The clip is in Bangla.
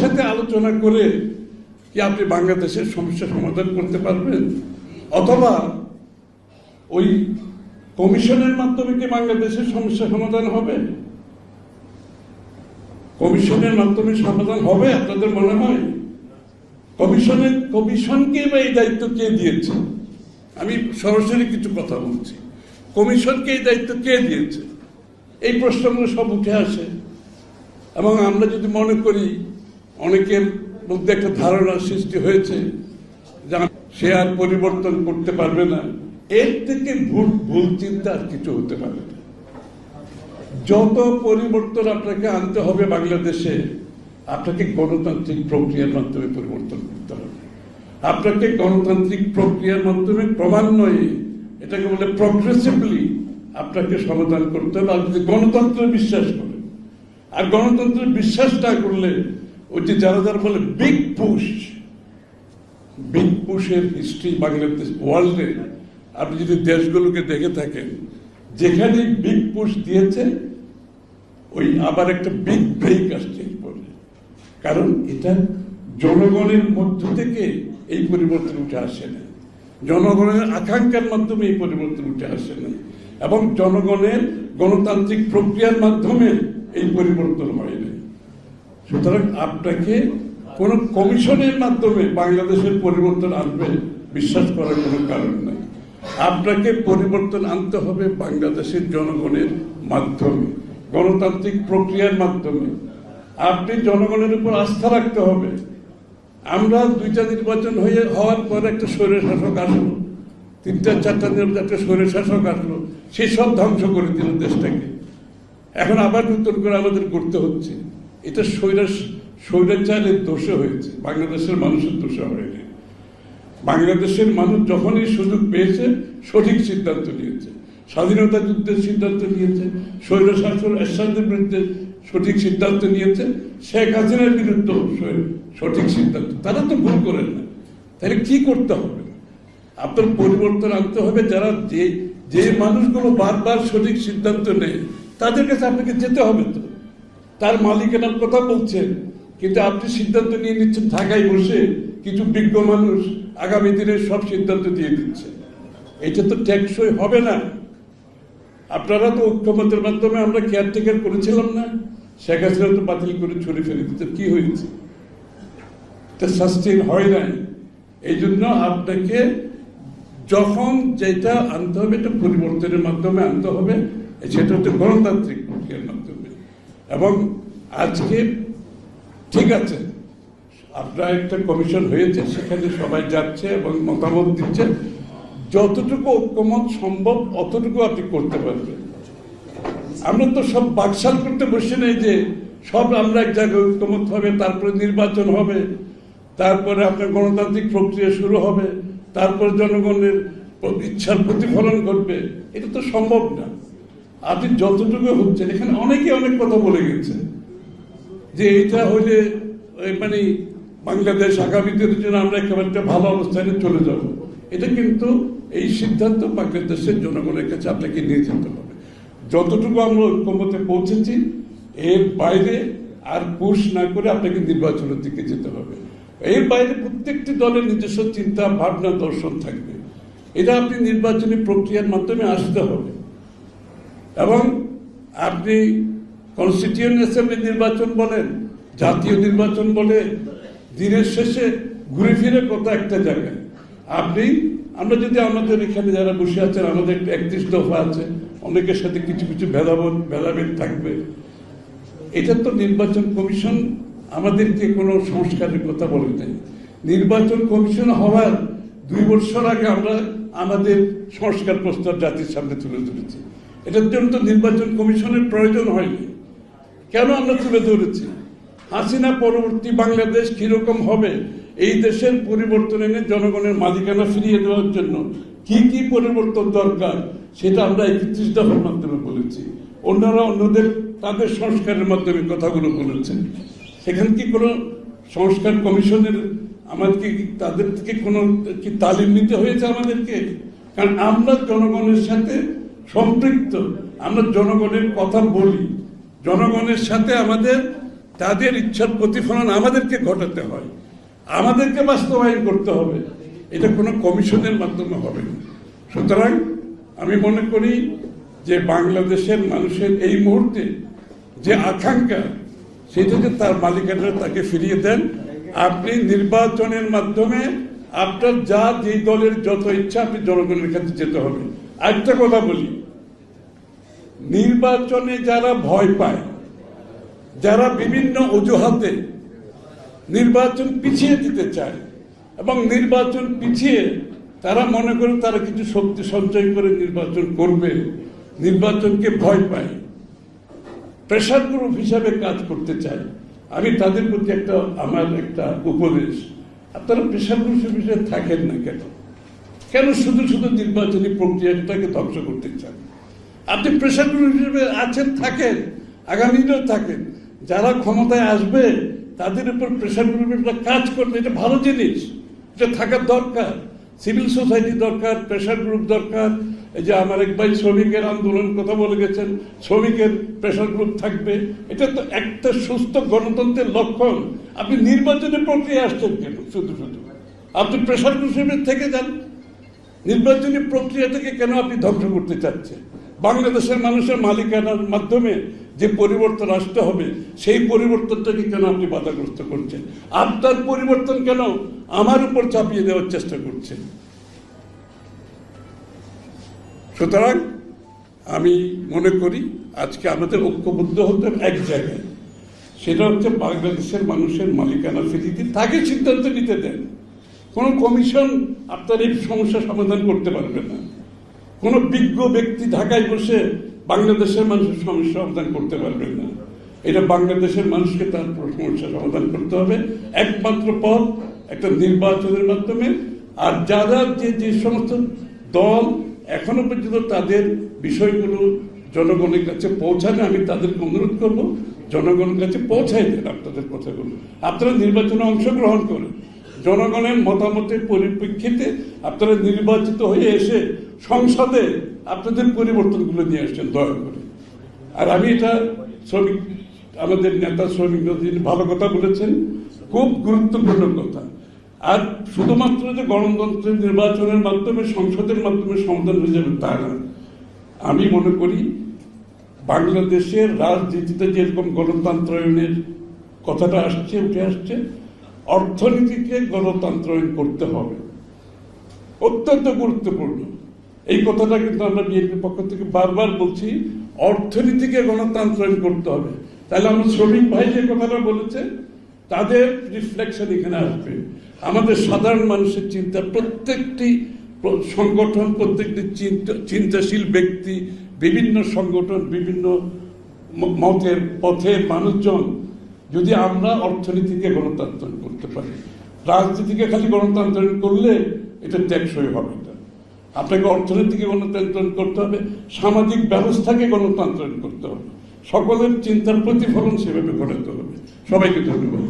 সাথে আলোচনা করে কি আপনি বাংলাদেশের সমস্যা সমাধান করতে পারবেন? অথবা ওই কমিশনের মাধ্যমে কি বাংলাদেশের সমস্যা সমাধান হবে? কমিশনের মাধ্যমে সমাধান হবে, আপনাদের মনে হয়? কমিশনের, কমিশনকে বা এই দায়িত্ব কে দিয়েছে? আমি সরাসরি কিছু কথা বলছি। কমিশনকে এই দায়িত্ব কে দিয়েছে? এই প্রশ্নগুলো সব উঠে আসে। এবং আমরা যদি মনে করি অনেকের মধ্যে একটা ধারণা সৃষ্টি হয়েছে যে সে আর পরিবর্তন করতে পারবে না। এর থেকে ভুল ভুল চিন্তা আর কিছু হতে পারে না। যত পরিবর্তন আপনাকে আনতে হবে বাংলাদেশে, আপনাকে গণতান্ত্রিক প্রক্রিয়ার মাধ্যমে পরিবর্তন করতে হবে। আপনাকে গণতান্ত্রিক প্রক্রিয়ার মাধ্যমে ক্রমান্বয়ে এটাকে বলে প্রগ্রেসিভলি আপনাকে সমাধান করতে হবে। আর যদি গণতন্ত্রে বিশ্বাস করে, আর গণতন্ত্রে বিশ্বাস না করলে ওই যে যারা যারা বলে বিগ পুশ বিগ পুশের হিস্ট্রি বাংলাদেশ ওয়ার্ল্ডে আপনি যদি দেশগুলোকে দেখে থাকেন যেখানে বিগ পুশ দিয়েছে, ওই আবার একটা বিগ ব্রেক আসছে কারণ এটা জনগণের মধ্য থেকে এই পরিবর্তন উঠে আসে না। জনগণের আকাঙ্ক্ষার মাধ্যমে এই পরিবর্তন উঠে আসে না। এবং জনগণের গণতান্ত্রিক প্রক্রিয়ার মাধ্যমে এই পরিবর্তন হয় সুতরাং আপনাকে কোন কমিশনের মাধ্যমে বাংলাদেশের পরিবর্তন আনবে বিশ্বাস করার কোনো কারণ নাই। আপনাকে পরিবর্তন আনতে হবে বাংলাদেশের জনগণের মাধ্যমে, গণতান্ত্রিক প্রক্রিয়ার মাধ্যমে। আপনি জনগণের উপর আস্থা রাখতে হবে। আমরা দুইটা নির্বাচন হয়ে হওয়ার পর একটা স্বৈর শাসক আসলো, তিনটা, চারটা দিনের একটা স্বৈর শাসক আসলো, সেসব ধ্বংস করে দিল দেশটাকে। এখন আবার নতুন করে আমাদের করতে হচ্ছে। এটা স্বৈরাস স্বৈরাচারের দোষে হয়েছে। বাংলাদেশের মানুষের দোষে হয়নি বাংলাদেশের মানুষ যখনই সুযোগ পেয়েছে, সঠিক সিদ্ধান্ত নিয়েছে। স্বাধীনতা যুদ্ধের সিদ্ধান্ত নিয়েছে স্বৈর শাসন এরশাদের বিরুদ্ধে সঠিক সিদ্ধান্ত নিয়েছে, শেখ হাসিনার বিরুদ্ধে সঠিক সিদ্ধান্ত। তারা তো ভুল করেন না। তাহলে কি করতে হবে? আপনার পরিবর্তন আনতে হবে যারা যে যে মানুষগুলো বারবার সঠিক সিদ্ধান্ত নেয়, তাদের কাছে আপনাকে যেতে হবে তো। তার মালিকানার কথা বলছেন কিন্তু আপনি সিদ্ধান্ত নিয়ে নিচ্ছেন, ঢাকায় বসে কিছু বিজ্ঞ মানুষ আগামী দিনে সব সিদ্ধান্ত দিয়ে দিচ্ছে। এটা তো টেকসই হবে না। আপনারা তো ঐক্যমতের মাধ্যমে আমরা কেয়ারটেকার করেছিলাম না। শেখ হাসিনা তো বাতিল করে ছড়ে ফেলে দিতে কি হয়েছে? এটা সাস্টেন হয় নাই। এই জন্য আপনাকে যখন যেটা আনতে হবে, এটা পরিবর্তনের মাধ্যমে আনতে হবে। সেটা হচ্ছে গণতান্ত্রিক এবং আজকে ঠিক আছে, আপনার একটা কমিশন হয়েছে, সেখানে সবাই যাচ্ছে এবং মতামত দিচ্ছে। যতটুকু ঐক্যমত সম্ভব, অতটুকু আপনি করতে পারবেন। আমরা তো সব বাকশাল করতে বসে নেই যে সব আমরা এক জায়গায় ঐক্যমত হবে, তারপরে নির্বাচন হবে, তারপরে আপনার গণতান্ত্রিক প্রক্রিয়া শুরু হবে, তারপরে জনগণের ইচ্ছার প্রতিফলন ঘটবে। এটা তো সম্ভব না। আপনি যতটুকু হচ্ছেন এখানে অনেকে অনেক কথা বলে গেছে। যে এটা হইলে মানে বাংলাদেশ আগামী দিনের জন্য আমরা একেবারে একটা ভালো অবস্থানে চলে যাব। এটা কিন্তু এই সিদ্ধান্ত বাংলাদেশের জনগণের কাছে আপনাকে নিয়ে যেতে হবে। যতটুকু আমরা ঐক্যমতে পৌঁছেছি, এর বাইরে আর পুশ না করে আপনাকে নির্বাচনের দিকে যেতে হবে। এর বাইরে প্রত্যেকটি দলের নিজস্ব চিন্তা, ভাবনা, দর্শন থাকবে। এটা আপনি নির্বাচনী প্রক্রিয়ার মাধ্যমে আসতে হবে। এবং আপনি কনস্টিটিউন্ট অ্যাসেম্বলি নির্বাচন বলেন, জাতীয় নির্বাচন বলে, দিনের শেষে ঘুরে ফিরে কত একটা জায়গায়। আপনি, আমরা যদি আমাদের এখানে যারা বসে আছেন, আমাদের একত্রিশ দফা আছে, অনেকের সাথে কিছু কিছু ভেদাভেদ ভেদাভেদ থাকবে। এটা তো নির্বাচন কমিশন আমাদেরকে কোনো সংস্কারের কথা বলে নাই নির্বাচন কমিশন হওয়ার দুই বছর আগে আমরা আমাদের সংস্কার প্রস্তাব জাতির সামনে তুলে ধরেছি। এটার জন্য তো নির্বাচন কমিশনের প্রয়োজন হয়নি। কেন আমরা তুলে ধরেছি? হাসিনা পরবর্তী বাংলাদেশ কীরকম হবে? এই দেশের পরিবর্তন এনে জনগণের মালিকানা ফিরিয়ে দেওয়ার জন্য কি কি পরিবর্তন দরকার, সেটা আমরা একত্রিশ দফার মাধ্যমে বলেছি। অন্যরা অন্যদের, তাদের সংস্কারের মাধ্যমে কথাগুলো বলেছেন। সেখানে কি কোনো সংস্কার কমিশনের আমাদেরকে তাদের থেকে কোনো, কি তালিম নিতে হয়েছে আমাদেরকে? কারণ আমরা জনগণের সাথে সম্পৃক্ত। আমরা জনগণের কথা বলি। জনগণের সাথে আমাদের, তাদের ইচ্ছার প্রতিফলন আমাদেরকে ঘটাতে হয়। আমাদেরকে বাস্তবায়ন করতে হবে। এটা কোনো কমিশনের মাধ্যমে হবে সুতরাং আমি মনে করি যে বাংলাদেশের মানুষের এই মুহূর্তে যে আকাঙ্ক্ষা সেটাকে তার মালিকানা তাকে ফিরিয়ে দেন, আপনি নির্বাচনের মাধ্যমে আপনার যা যে দলের যত ইচ্ছা, আপনি জনগণের কাছে যেতে হবে। আরেকটা কথা বলি। নির্বাচনে যারা ভয় পায়, যারা বিভিন্ন অজুহাতে নির্বাচন পিছিয়ে দিতে চায় এবং নির্বাচন পিছিয়ে তারা মনে করে তারা কিছু শক্তি সঞ্চয় করে নির্বাচন করবে, নির্বাচনকে ভয় পায়। প্রেশার গ্রুপ হিসাবে কাজ করতে চায়। আমি তাদের প্রতি একটা, আমার একটা উপদেশ। আপনারা প্রেশার গ্রুপ হিসেবে থাকেন না কেন? কেন শুধু শুধু নির্বাচনী প্রক্রিয়াটাকে ধ্বংস করতে চান? আপনি প্রেশার হিসেবে আছেন, থাকেন, আগামী দিনেও থাকেন। যারা ক্ষমতায় আসবে, তাদের উপর প্রেশার গ্রুপের কাজ করবে এটা ভালো জিনিস। এটা থাকার দরকার। সিভিল সোসাইটি দরকার প্রেশার গ্রুপ দরকার। এই যে আমার এক ভাই শ্রমিকের আন্দোলন কথা বলে গেছেন, শ্রমিকের প্রেশার গ্রুপ থাকবে। এটা তো একটা সুস্থ গণতন্ত্রের লক্ষণ। আপনি নির্বাচনী প্রক্রিয়া আসছেন কেন? শুধু শুধু। আপনি প্রেশার গ্রুপ থেকে যান। নির্বাচনী প্রক্রিয়া থেকে কেন আপনি ধ্বংস করতে চাচ্ছেন? বাংলাদেশের মানুষের মালিকানার মাধ্যমে যে পরিবর্তন আসতে হবে, সেই পরিবর্তনটাকে কেন আপনি বাধাগ্রস্ত করছেন? আপনার পরিবর্তন কেন আমার উপর চাপিয়ে দেওয়ার চেষ্টা করছেন? সুতরাং আমি মনে করি আজকে আমাদের ঐক্যবদ্ধ হতে এক জায়গায়। সেটা হচ্ছে বাংলাদেশের মানুষের মালিকানা দিন তাকে সিদ্ধান্ত নিতে দেন, কোনো কমিশন আপনার এই সমস্যা সমাধান করতে পারবে না। কোনো বিজ্ঞ ব্যক্তি ঢাকায় বসে বাংলাদেশের মানুষের সমস্যা সমাধান করতে পারবেন না। এটা বাংলাদেশের মানুষকে তার সমস্যা সমাধান করতে হবে। একমাত্র পথ একটা নির্বাচনের মাধ্যমে। আর যারা যে যে সমস্ত দল এখনও পর্যন্ত তাদের বিষয়গুলো জনগণের কাছে পৌঁছানো আমি তাদেরকে অনুরোধ করব, জনগণের কাছে পৌঁছাই দেন আপনাদের কথাগুলো। আপনারা নির্বাচনে অংশগ্রহণ করেন। জনগণের মতামতের পরিপ্রেক্ষিতে আপনারা নির্বাচিত হয়ে এসে সংসদে আপনাদের পরিবর্তনগুলো নিয়ে আসছেন, দয়া করে। আর আমি এটা শ্রমিক, আমাদের নেতা শ্রমিক ভালো কথা বলেছেন, খুব গুরুত্বপূর্ণ কথা। আর শুধুমাত্র যে গণতন্ত্রের নির্বাচনের মাধ্যমে, সংসদের মাধ্যমে সমাধান হয়ে যাবে তা না। আমি মনে করি, বাংলাদেশের রাজনীতিতে যেরকম গণতন্ত্রায়নের কথাটা আসছে, উঠে আসছে, অর্থনীতিকে গণতন্ত্রায়ন করতে হবে। অত্যন্ত গুরুত্বপূর্ণ। এই কথাটা কিন্তু আমরা বিএনপির পক্ষ থেকে বারবার বলছি, অর্থনীতিকে গণতন্ত্রায়ন করতে হবে। তাহলে আমার শ্রমিক ভাই যে কথাটা বলেছে, তাদের রিফ্লেকশন এখানে আসবে। আমাদের সাধারণ মানুষের চিন্তা, প্রত্যেকটি সংগঠন, প্রত্যেকটি চিন্তা, চিন্তাশীল ব্যক্তি, বিভিন্ন সংগঠন, বিভিন্ন মতের পথে মানুষজন, যদি আমরা অর্থনীতিকে গণতন্ত্রায়ন করতে পারি, রাজনীতিকে খালি গণতন্ত্রায়ন করলে এটা টেকসই হবে। আপনাকে অর্থনীতিকে গণতান্ত্রিক করতে হবে, সামাজিক ব্যবস্থাকে গণতান্ত্রিক করতে হবে। সকলের চিন্তার প্রতিফলন সেভাবে ঘটাতে হবে। সবাইকে ধন্যবাদ।